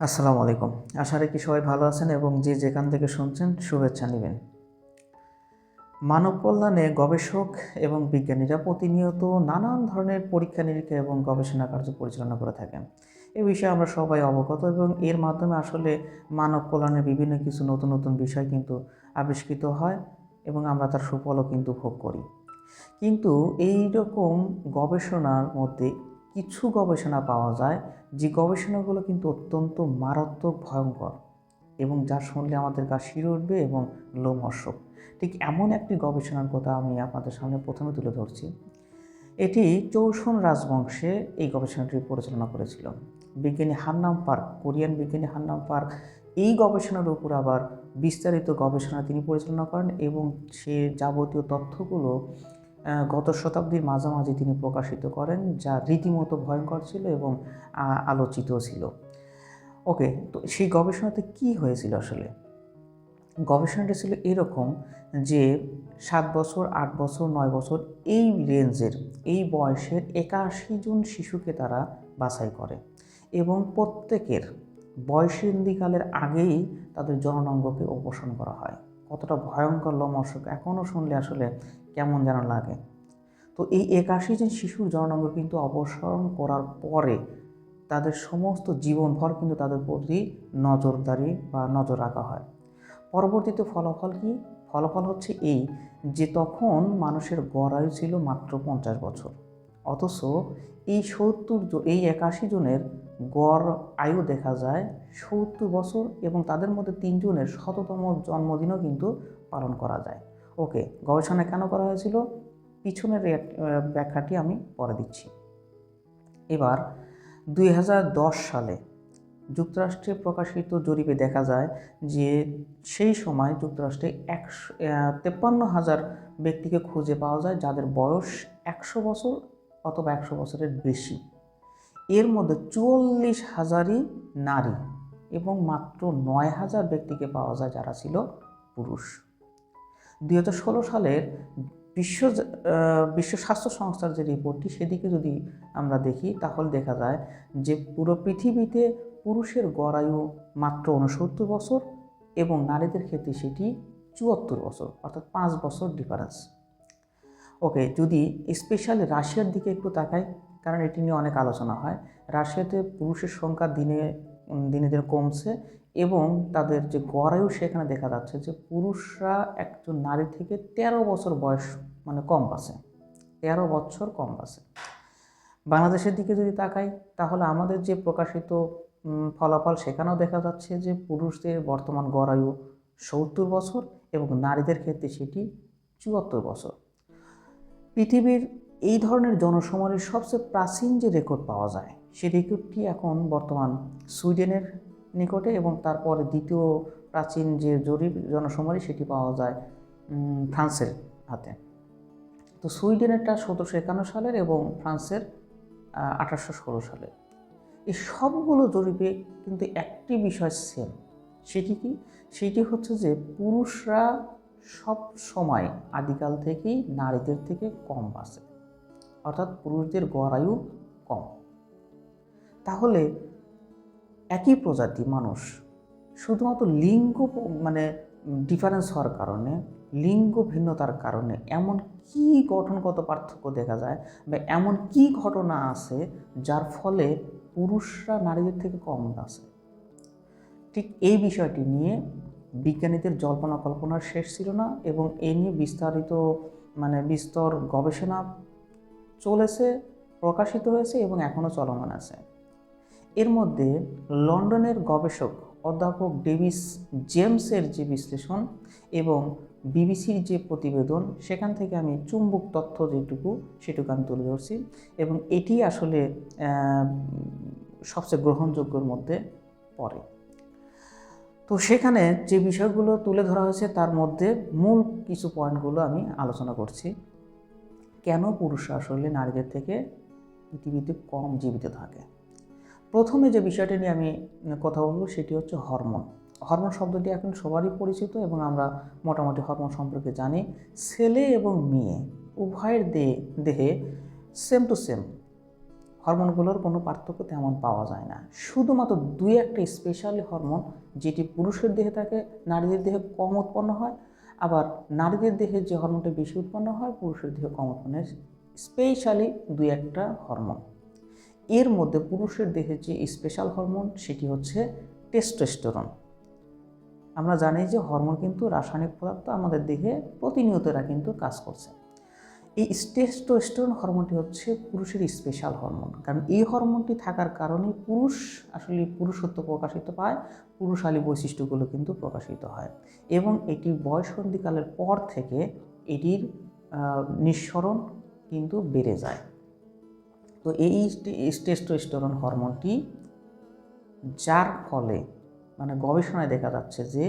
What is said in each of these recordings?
আসসালামু আলাইকুম। আশা রাখি সবাই ভালো আছেন এবং যে যেখান থেকে শুনছেন, শুভেচ্ছা নেবেন। মানব কল্যাণে গবেষক এবং বিজ্ঞানীরা প্রতিনিয়ত নানান ধরনের পরীক্ষা নিরীক্ষা এবং গবেষণা কার্য পরিচালনা করে থাকেন। এ বিষয়ে আমরা সবাই অবগত এবং এর মাধ্যমে আসলে মানব কল্যাণের বিভিন্ন কিছু নতুন নতুন বিষয় কিন্তু আবিষ্কৃত হয় এবং আমরা তার সুফলও কিন্তু ভোগ করি। কিন্তু এই রকম গবেষণার মধ্যে কিছু গবেষণা পাওয়া যায় যে গবেষণাগুলো কিন্তু অত্যন্ত মারাত্মক ভয়ঙ্কর এবং যা শুনলে আমাদের গা শিরে উঠবে এবং লোমহর্ষক ঠিক এমন একটি গবেষণার কথা আমি আপনাদের সামনে প্রথমে তুলে ধরছি। এটি চৌশন রাজবংশে এই গবেষণাটি পরিচালনা করেছিল। বিজ্ঞানী হান্নাম পার্ক, কোরিয়ান বিজ্ঞানী হান্নাম পার্ক এই গবেষণার উপর আবার বিস্তারিত গবেষণা তিনি পরিচালনা করেন এবং সে যাবতীয় তথ্যগুলো গত শতাব্দীর মাঝামাঝি তিনি প্রকাশিত করেন, যা রীতিমতো ভয়ঙ্কর ছিল এবং আলোচিত ছিল। ওকে, তো সেই গবেষণাতে কি হয়েছিল আসলে? গবেষণাটা ছিল এরকম যে, সাত বছর, আট বছর, নয় বছর এই রেঞ্জের, এই বয়সের একাশি জন শিশুকে তারা বাছাই করে এবং প্রত্যেকের বয়সন্ধিকালের আগেই তাদের জননাঙ্গকে অপসারণ করা হয়। কতটা ভয়ঙ্কর লমর্ষক এখনও শুনলে আসলে কেমন যেন লাগে। তো এই একাশি জন শিশুর জননাঙ্গ কিন্তু অপসারণ করার পরে তাদের সমস্ত জীবনভর কিন্তু তাদের প্রতি নজরদারি বা নজর রাখা হয়। পরবর্তীতে ফলাফল কি? ফলাফল হচ্ছে এই যে তখন মানুষের গড় আয়ু ছিল মাত্র পঞ্চাশ বছর। অথচ এই সত্তর এই একাশি জনের গড় আয়ু দেখা যায় সত্তর বছর এবং তাদের মধ্যে তিনজনের শততম জন্মদিনও কিন্তু পালন করা যায়। ওকে গবেষণা কেন করা হয়েছিল? পিছনের ব্যাখ্যাটি আমি পরে দিচ্ছি। এবার, দুই হাজার দশ সালে যুক্তরাষ্ট্রে প্রকাশিত জরিপে দেখা যায় যে সেই সময় যুক্তরাষ্ট্রে একশো তেপ্পান্ন হাজার ব্যক্তিকে খুঁজে পাওয়া যায় যাদের বয়স একশো বছর অথবা একশো বছরের বেশি। এর মধ্যে চুয়াল্লিশ হাজারই নারী এবং মাত্র নয় হাজার ব্যক্তিকে পাওয়া যায় যারা ছিল পুরুষ। দুই হাজার ষোলো সালের বিশ্ব বিশ্ব স্বাস্থ্য সংস্থার যে রিপোর্টটি, সেদিকে যদি আমরা দেখি, তাহলে দেখা যায় যে পুরো পৃথিবীতে পুরুষের গড় আয়ু মাত্র উনসত্তর বছর এবং নারীদের ক্ষেত্রে সেটি চুয়াত্তর বছর, অর্থাৎ পাঁচ বছর ডিফারেন্স ওকে যদি স্পেশালি রাশিয়ার দিকে একটু তাকাই কারণ এটি নিয়ে অনেক আলোচনা হয়। রাশিয়াতে পুরুষের সংখ্যা দিনে দিনে দিনে কমছে এবং তাদের যে গড়ায়ু সেখানে দেখা যাচ্ছে যে পুরুষরা একজন নারী থেকে তেরো বছর বয়স মানে কম পাচ্ছে তেরো বছর কম পাচ্ছে বাংলাদেশের দিকে যদি তাকাই, তাহলে আমাদের যে প্রকাশিত ফলাফল সেখানেও দেখা যাচ্ছে যে পুরুষদের বর্তমান গড়ায়ু সত্তর বছর এবং নারীদের ক্ষেত্রে সেটি চুয়াত্তর বছর। পৃথিবীর এই ধরনের জনসমারির সবচেয়ে প্রাচীন যে রেকর্ড পাওয়া যায় সেই রেকর্ডটি এখন বর্তমান সুইডেনের নিকটে এবং তারপরে দ্বিতীয় প্রাচীন যে জরিপ জনসমারি সেটি পাওয়া যায় ফ্রান্সের হাতে। তো সুইডেনেরটা সতেরোশো একান্ন সালের এবং ফ্রান্সের আঠারোশো ষোলো সালের। এই সবগুলো জরিপে কিন্তু একটি বিষয় সেম, সেটি কি? সেটি হচ্ছে যে পুরুষরা সব সময় আদিকাল থেকেই নারীদের থেকে কম বাঁচে। অর্থাৎ পুরুষদের গড়ায়ু কম। তাহলে একই প্রজাতি মানুষ শুধুমাত্র লিঙ্গ মানে ডিফারেন্স হওয়ার কারণে, লিঙ্গ ভিন্নতার কারণে এমন কি গঠনগত পার্থক্য দেখা যায় বা এমন কি ঘটনা আছে যার ফলে পুরুষরা নারীদের থেকে কম আছে? ঠিক এই বিষয়টি নিয়ে বিজ্ঞানীদের জল্পনা কল্পনার শেষ ছিল না এবং এ নিয়ে বিস্তারিত মানে বিস্তর গবেষণা চলেছে, প্রকাশিত হয়েছে এবং এখনও চলমান আছে। এর মধ্যে লন্ডনের গবেষক অধ্যাপক ডেভিস জেমসের যে বিশ্লেষণ এবং বিবিসির যে প্রতিবেদন, সেখান থেকে আমি চুম্বক তথ্য যেটুকু, সেটুকু আমি তুলে ধরছি এবং এটি আসলে সবচেয়ে গ্রহণযোগ্যর মধ্যে পড়ে। তো সেখানে যে বিষয়গুলো তুলে ধরা হয়েছে, তার মধ্যে মূল কিছু পয়েন্টগুলো আমি আলোচনা করছি। কেন পুরুষ আসলে নারীদের থেকে পৃথিবীতে কম জীবিত থাকে? প্রথমে যে বিষয়টি নিয়ে আমি কথা বলব সেটি হচ্ছে হরমোন। হরমোন শব্দটি এখন সবারই পরিচিত এবং আমরা মোটামুটি হরমোন সম্পর্কে জানি। ছেলে এবং মেয়ে, উভয়ের দেহে দেহে সেম টু সেম হরমোনগুলোর কোনো পার্থক্য তেমন পাওয়া যায় না। শুধুমাত্র দুই একটা স্পেশালি হরমোন যেটি পুরুষের দেহে থাকে, নারীদের দেহে কম উৎপন্ন হয় আবার নারীদের দেহে যে হরমোনটা বেশি উৎপন্ন হয়, পুরুষের দেহে কম উৎপন্ন স্পেশালি দুই একটা হরমোন। এর মধ্যে পুরুষের দেহে যে স্পেশাল হরমোন, সেটি হচ্ছে টেস্টোস্টেরন। আমরা জানি যে হরমোন কিন্তু রাসায়নিক পদার্থ আমাদের দেহে প্রতিনিয়ত এরা কিন্তু কাজ করছে। এই টেস্টোস্টেরন হরমোনটি হচ্ছে পুরুষের স্পেশাল হরমোন কারণ এই হরমোনটি থাকার কারণে পুরুষ আসলে পুরুষত্ব প্রকাশিত পায়, পুরুষালী বৈশিষ্ট্যগুলো কিন্তু প্রকাশিত হয়। এবং এটি বয়সন্ধিকালের পর থেকে এটির নিঃসরণ কিন্তু বেড়ে যায়। তো এই টেস্টোস্টেরন হরমোনটি যার ফলে মানে গবেষণায় দেখা যাচ্ছে যে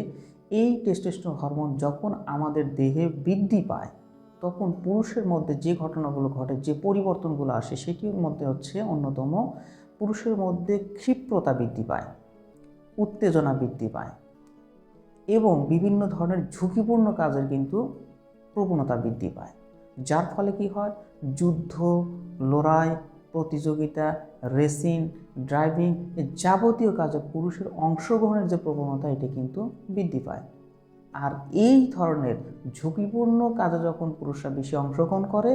এই টেস্টোস্টেরন হরমোন যখন আমাদের দেহে বৃদ্ধি পায় তখন পুরুষের মধ্যে যে ঘটনাগুলো ঘটে, যে পরিবর্তনগুলো আসে, সেটির মধ্যে হচ্ছে অন্যতম পুরুষের মধ্যে ক্ষিপ্রতা বৃদ্ধি পায়, উত্তেজনা বৃদ্ধি পায় এবং বিভিন্ন ধরনের ঝুঁকিপূর্ণ কাজের কিন্তু প্রবণতা বৃদ্ধি পায়। যার ফলে কি হয়? যুদ্ধ, লড়াই, প্রতিযোগিতা রেসিং ড্রাইভিং যাবতীয় কাজে পুরুষের অংশগ্রহণের যে প্রবণতা, এটি কিন্তু বৃদ্ধি পায়। আর এই ধরনের ঝুঁকিপূর্ণ কাজে যখন পুরুষরা বেশি অংশগ্রহণ করে,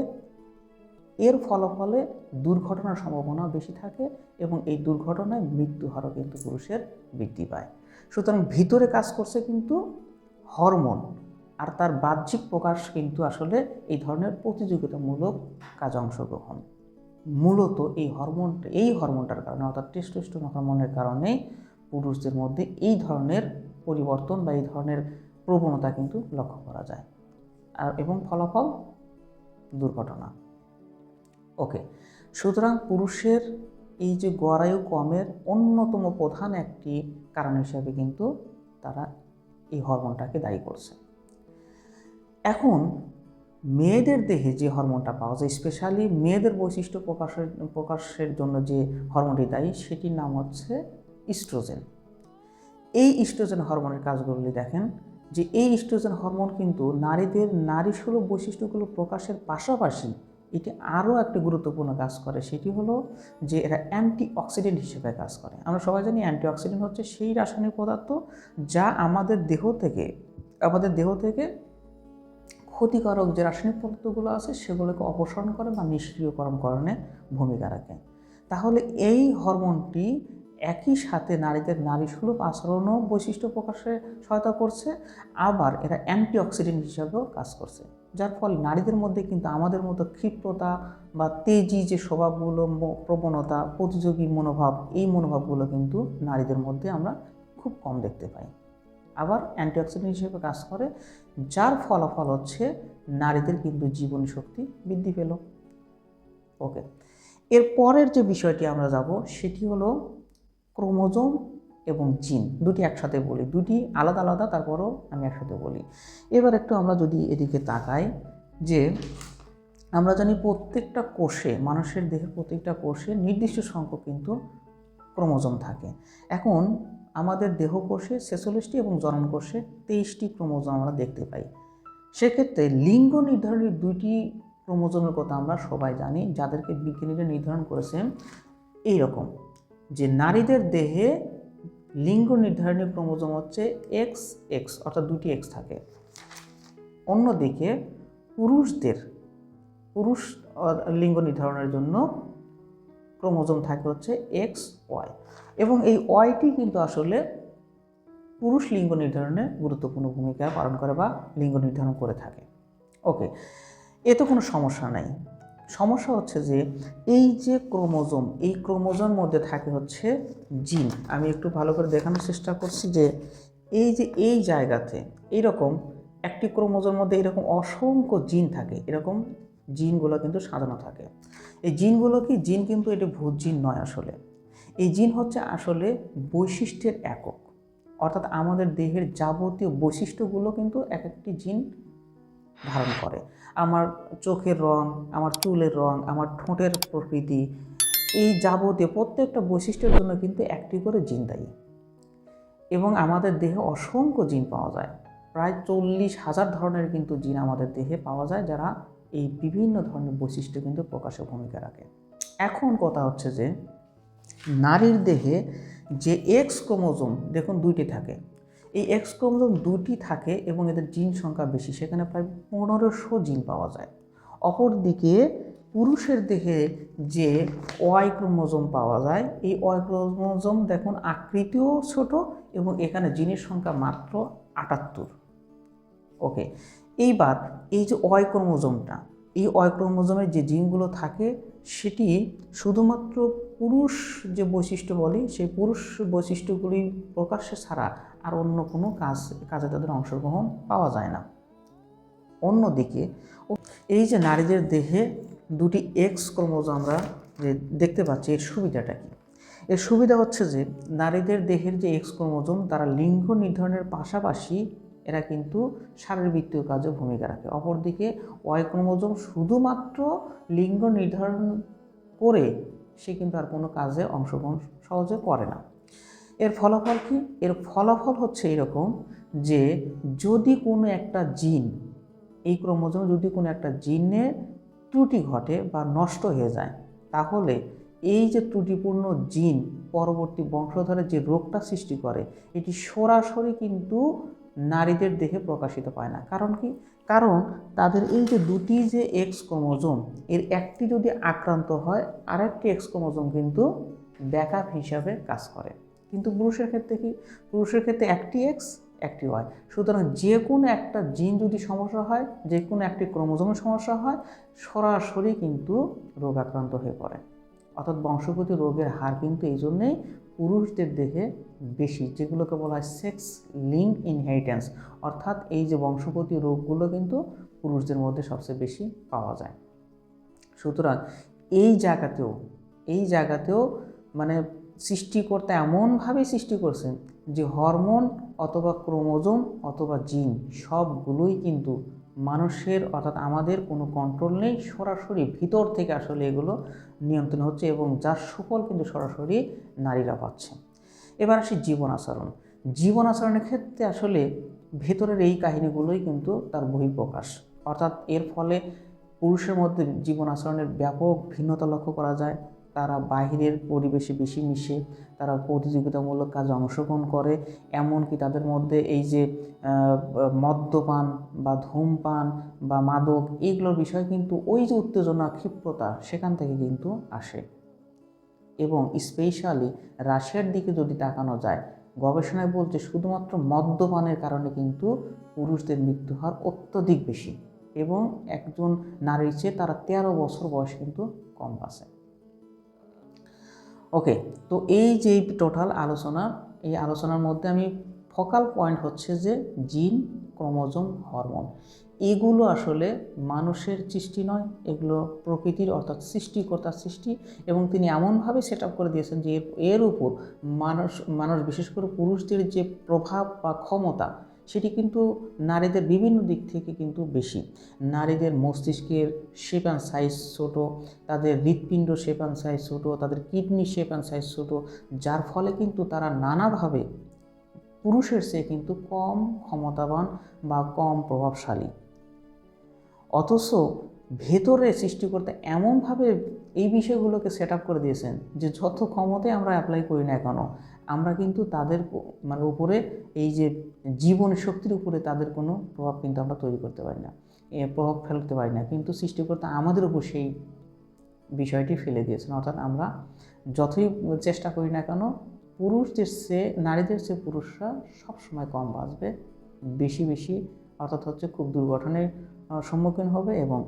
এর ফলাফলে দুর্ঘটনার সম্ভাবনা বেশি থাকে এবং এই দুর্ঘটনায় মৃত্যু হারও কিন্তু পুরুষের বৃদ্ধি পায়। সুতরাং ভিতরে কাজ করছে কিন্তু হরমোন আর তার বাহ্যিক প্রকাশ কিন্তু আসলে এই ধরনের প্রতিযোগিতামূলক কাজে অংশগ্রহণ। মূলত এই হরমোন, এই হরমোনটার কারণে অর্থাৎ টেস্টোস্টেরন হরমোনের কারণে পুরুষদের মধ্যে এই ধরনের পরিবর্তন বা এই ধরনের প্রবণতা কিন্তু লক্ষ্য করা যায়। আর এবং ফলাফল দুর্ঘটনা। ওকে, সুতরাং পুরুষের এই যে গড়ায়ু কমের অন্যতম প্রধান একটি কারণ হিসাবে কিন্তু তারা এই হরমোনটাকে দায়ী করছে। এখন মেয়েদের দেহে যে হরমোনটা পাওয়া যায়, স্পেশালি মেয়েদের বৈশিষ্ট্য প্রকাশের প্রকাশের জন্য যে হরমোনটি দায়ী, সেটির নাম হচ্ছে ইস্ট্রোজেন। এই ইস্ট্রোজেন হরমোনের কাজগুলি দেখেন যে এই ইস্ট্রোজেন হরমোন কিন্তু নারীদের নারীসুলভ বৈশিষ্ট্যগুলো প্রকাশের পাশাপাশি এটি আরও একটি গুরুত্বপূর্ণ কাজ করে, সেটি হলো যে এরা অ্যান্টি অক্সিডেন্ট হিসেবে কাজ করে। আমরা সবাই জানি অ্যান্টি অক্সিডেন্ট হচ্ছে সেই রাসায়নিক পদার্থ যা আমাদের দেহ থেকে, আমাদের দেহ থেকে ক্ষতিকারক যে রাসায়নিক পদার্থগুলো আছে সেগুলোকে অপসারণ করে বা নিষ্ক্রিয়করণকরণে ভূমিকা রাখে। তাহলে এই হরমোনটি একই সাথে নারীদের নারীসুলভ আচরণও বৈশিষ্ট্য প্রকাশে সহায়তা করছে, আবার এরা অ্যান্টিঅক্সিডেন্ট হিসাবেও কাজ করছে। যার ফলে নারীদের মধ্যে কিন্তু আমাদের মতো ক্ষিপ্রতা বা তেজি যে স্বভাবগুলো প্রবণতা, প্রতিযোগী মনোভাব, এই মনোভাবগুলো কিন্তু নারীদের মধ্যে আমরা খুব কম দেখতে পাই। আবার অ্যান্টিঅক্সিডেন্ট হিসেবে কাজ করে, যার ফলাফল হচ্ছে নারীদের কিন্তু জীবনী শক্তি বৃদ্ধি পেল। ওকে, এর পরের যে বিষয়টি আমরা যাব, সেটি হলো ক্রোমোজোম এবং জিন, দুটি একসাথে বলি, দুটি আলাদা আলাদা, তারপরও আমি একসাথে বলি। এবার একটু আমরা যদি এদিকে তাকাই যে আমরা জানি প্রত্যেকটা কোষে, মানুষের দেহের প্রত্যেকটা কোষে নির্দিষ্ট সংখ্যক কিন্তু ক্রোমোজোম থাকে। এখন আমাদের দেহকোষে ছেচল্লিশটি এবং জননকোষে তেইশটি ক্রোমোজোম আমরা দেখতে পাই। সেক্ষেত্রে লিঙ্গ নির্ধারণের দুইটি ক্রোমোজোমের কথা আমরা সবাই জানি, যাদেরকে বিজ্ঞানীরা নির্ধারণ করেছেন এই রকম যে নারীদের দেহে লিঙ্গ নির্ধারণী ক্রোমোজোম হচ্ছে এক্স এক্স অর্থাৎ দুটি এক্স থাকে। অন্যদিকে পুরুষদের, পুরুষ লিঙ্গ নির্ধারণের জন্য ক্রোমোজোম থাকে হচ্ছে এক্স ওয়াই এবং এই ওয়াইটি কিন্তু আসলে পুরুষ লিঙ্গ নির্ধারণে গুরুত্বপূর্ণ ভূমিকা পালন করে বা লিঙ্গ নির্ধারণ করে থাকে। ওকে এতে কোনো সমস্যা নাই। সমস্যা হচ্ছে যে এই যে ক্রোমোজোম, এই ক্রোমোজোম মধ্যে থাকে হচ্ছে জিন। আমি একটু ভালো করে দেখানোর চেষ্টা করছি যে এই যে এই জায়গাতে এইরকম একটি ক্রোমোজোমের মধ্যে এরকম অসংখ্য জিন থাকে। এরকম জিনগুলো কিন্তু সাজানো থাকে। এই জিনগুলো কি? জিন কিন্তু এটা ভূত জিন নয় আসলে। এই জিন হচ্ছে আসলে বৈশিষ্ট্যের একক। অর্থাৎ আমাদের দেহের যাবতীয় বৈশিষ্ট্যগুলো কিন্তু এক একটি জিন ধারণ করে। আমার চোখের রং, আমার চুলের রং, আমার ঠোঁটের প্রকৃতি, এই যাবতীয় প্রত্যেকটা বৈশিষ্ট্যের জন্য কিন্তু একটি করে জিন দায়ী। এবং আমাদের দেহে অসংখ্য জিন পাওয়া যায়। প্রায় চল্লিশ হাজার ধরনের কিন্তু জিন আমাদের দেহে পাওয়া যায়, যারা এই বিভিন্ন ধরনের বৈশিষ্ট্য কিন্তু প্রকাশে ভূমিকা রাখে। এখন কথা হচ্ছে যে, নারীর দেহে যে এক্স ক্রোমোজোম, দেখুন দুইটি থাকে। এই এক্স ক্রোমোজোম দুটি থাকে এবং এদের জিন সংখ্যা বেশি, সেখানে প্রায় পনেরোশো জিন পাওয়া যায়। অপরদিকে পুরুষের দেহে যে ওয়াই ক্রোমোজোম পাওয়া যায়, এই ওয়াই ক্রোমোজোম দেখুন আকৃতিও ছোট এবং এখানে জিনের সংখ্যা মাত্র আটাত্তর। ওকে এইবার এই যে ওয়াই ক্রোমোজোমটা এই ওয়াই ক্রোমোজোমের যে জিনগুলো থাকে, সেটি শুধুমাত্র পুরুষ যে বৈশিষ্ট্য বলে, সেই পুরুষ বৈশিষ্ট্যগুলি প্রকাশ্যে ছাড়া আর অন্য কোনো কাজ, কাজে তাদের অংশগ্রহণ পাওয়া যায় না। অন্যদিকে, এই যে নারীদের দেহে দুটি এক্স ক্রোমোজোম আমরা যে দেখতে পাচ্ছি, এর সুবিধাটা কি? এর সুবিধা হচ্ছে যে, নারীদের দেহের যে এক্স ক্রোমোজোম, তারা লিঙ্গ নির্ধারণের পাশাপাশি এরা কিন্তু শারীরবৃত্তীয় কাজে ভূমিকা রাখে। অপরদিকে ওয়াই ক্রোমোজোম শুধুমাত্র লিঙ্গ নির্ধারণ করে সে কিন্তু আর কোনো কাজে অংশগ্রহণ সহজে করে না। এর ফলাফল কি? এর ফলাফল হচ্ছে এরকম যে যদি কোনো একটা জিন, এই ক্রোমোজোমে যদি কোনো একটা জিনের ত্রুটি ঘটে বা নষ্ট হয়ে যায়, তাহলে এই যে ত্রুটিপূর্ণ জিন পরবর্তী বংশধরে যে রোগটা সৃষ্টি করে, এটি সরাসরি কিন্তু নারীদের দেহে প্রকাশিত পায় না। কারণ কি? কারণ তাদের এই যে দুটি যে এক্স ক্রোমোজোম, এর একটি যদি আক্রান্ত হয়, আরেকটি এক্স ক্রোমোজোম কিন্তু ব্যাকআপ হিসাবে কাজ করে। কিন্তু পুরুষের ক্ষেত্রে কি? পুরুষের ক্ষেত্রে একটি এক্স একটি ওয়াই সুতরাং যে কোনো একটা জিন যদি সমস্যা হয় যে কোনো একটি ক্রোমোজোমের সমস্যা হয়, সরাসরি কিন্তু রোগ আক্রান্ত হয়ে পড়ে। অর্থাৎ বংশগত রোগের হার কিন্তু এই জন্যেই পুরুষদের দেহে বেশি, যেগুলোকে বলা হয় সেক্স লিঙ্ক ইনহেরিটেন্স অর্থাৎ এই যে বংশগতি রোগগুলো কিন্তু পুরুষদের মধ্যে সবচেয়ে বেশি পাওয়া যায়। সুতরাং এই জায়গাতেও এই জায়গাতেও মানে সৃষ্টিকর্তা এমনভাবে সৃষ্টি করছেন যে হরমোন অথবা ক্রোমোজোম অথবা জিন সবগুলোই কিন্তু মানুষের, অর্থাৎ আমাদের কোনো কন্ট্রোল নেই, সরাসরি ভিতর থেকে আসলে এগুলো নিয়ন্ত্রণ হচ্ছে এবং যার সুফল কিন্তু সরাসরি নারীরা পাচ্ছে। এবার আসি জীবন আচরণ। জীবন আচরণের ক্ষেত্রে আসলে ভেতরের এই কাহিনীগুলোই কিন্তু তার বহিঃপ্রকাশ। অর্থাৎ এর ফলে পুরুষের মধ্যে জীবন আচরণের ব্যাপক ভিন্নতা লক্ষ্য করা যায় তারা বাহিরের পরিবেশে বেশি মিশে, তারা প্রতিযোগিতামূলক কাজে অংশগ্রহণ করে, এমনকি তাদের মধ্যে এই যে মদ্যপান বা ধূমপান বা মাদক, এইগুলোর বিষয় কিন্তু ওই যে উত্তেজনা, ক্ষিপ্রতা, সেখান থেকে কিন্তু আসে। এবং স্পেশালি রাশিয়ার দিকে যদি তাকানো যায়, গবেষণায় বলছে শুধুমাত্র মদ্যপানের কারণে কিন্তু পুরুষদের মৃত্যু হার অত্যধিক বেশি এবং একজন নারীর চেয়ে তারা তেরো বছর বয়স কিন্তু কম বাঁচে ওকে তো এই যে টোটাল আলোচনা, এই আলোচনার মধ্যে আমি ফোকাল পয়েন্ট হচ্ছে যে জিন, ক্রোমোজোম, হরমোন। এগুলো আসলে মানুষের সৃষ্টি নয়, এগুলো প্রকৃতির অর্থাৎ সৃষ্টিকর্তার সৃষ্টি এবং তিনি এমনভাবে সেট আপ করে দিয়েছেন যে এর উপর মানুষ মানুষ বিশেষ করে পুরুষদের যে প্রভাব বা ক্ষমতা সেটি কিন্তু নারীদের বিভিন্ন দিক থেকে কিন্তু বেশি। নারীদের মস্তিষ্কের শেপ অ্যান্ড সাইজ ছোটো, তাদের হৃৎপিণ্ড শেপ অ্যান্ড সাইজ ছোটো, তাদের কিডনি শেপ অ্যান্ড সাইজ ছোটো, যার ফলে কিন্তু তারা নানাভাবে পুরুষের চেয়ে কিন্তু কম ক্ষমতাবান বা কম প্রভাবশালী। অথচ ভেতরে সৃষ্টি করতে এমনভাবে এই বিষয়গুলোকে সেট করে দিয়েছেন যে যত ক্ষমতায় আমরা অ্যাপ্লাই করি না কেন আমরা কিন্তু তাদের মানে উপরে এই যে জীবন শক্তির উপরে তাদের কোনো প্রভাব কিন্তু আমরা তৈরি করতে পারি না। প্রভাব ফেলতে পারি না। কিন্তু সৃষ্টিকর্তা আমাদের উপর সেই বিষয়টি ফেলে দিয়েছেন। অর্থাৎ আমরা যতই চেষ্টা করি না কেন, পুরুষদের চেয়ে নারীদের চেয়ে পুরুষরা সবসময় কম বাঁচবে, বেশি বেশি, অর্থাৎ হচ্ছে খুব দুর্ঘটনের সম্মুখীন হবে এবং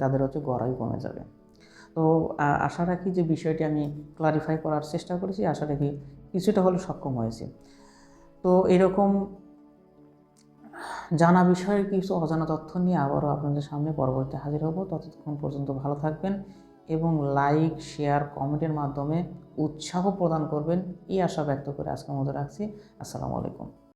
তাদের হচ্ছে গড়াই কমে যাবে। তো আশা রাখি যে বিষয়টি আমি ক্লারিফাই করার চেষ্টা করেছি। আশা রাখি কিছুটা হলে সক্ষম হয়েছে। তো এরকম জানা বিষয়ের কিছু অজানা তথ্য নিয়ে আবারও আপনাদের সামনে পরবর্তী হাজির হব। ততক্ষণ পর্যন্ত ভালো থাকবেন এবং লাইক, শেয়ার, কমেন্টের মাধ্যমে উৎসাহ প্রদান করবেন। এই আশা ব্যক্ত করে আজকের মতো রাখছি। আসসালামু আলাইকুম।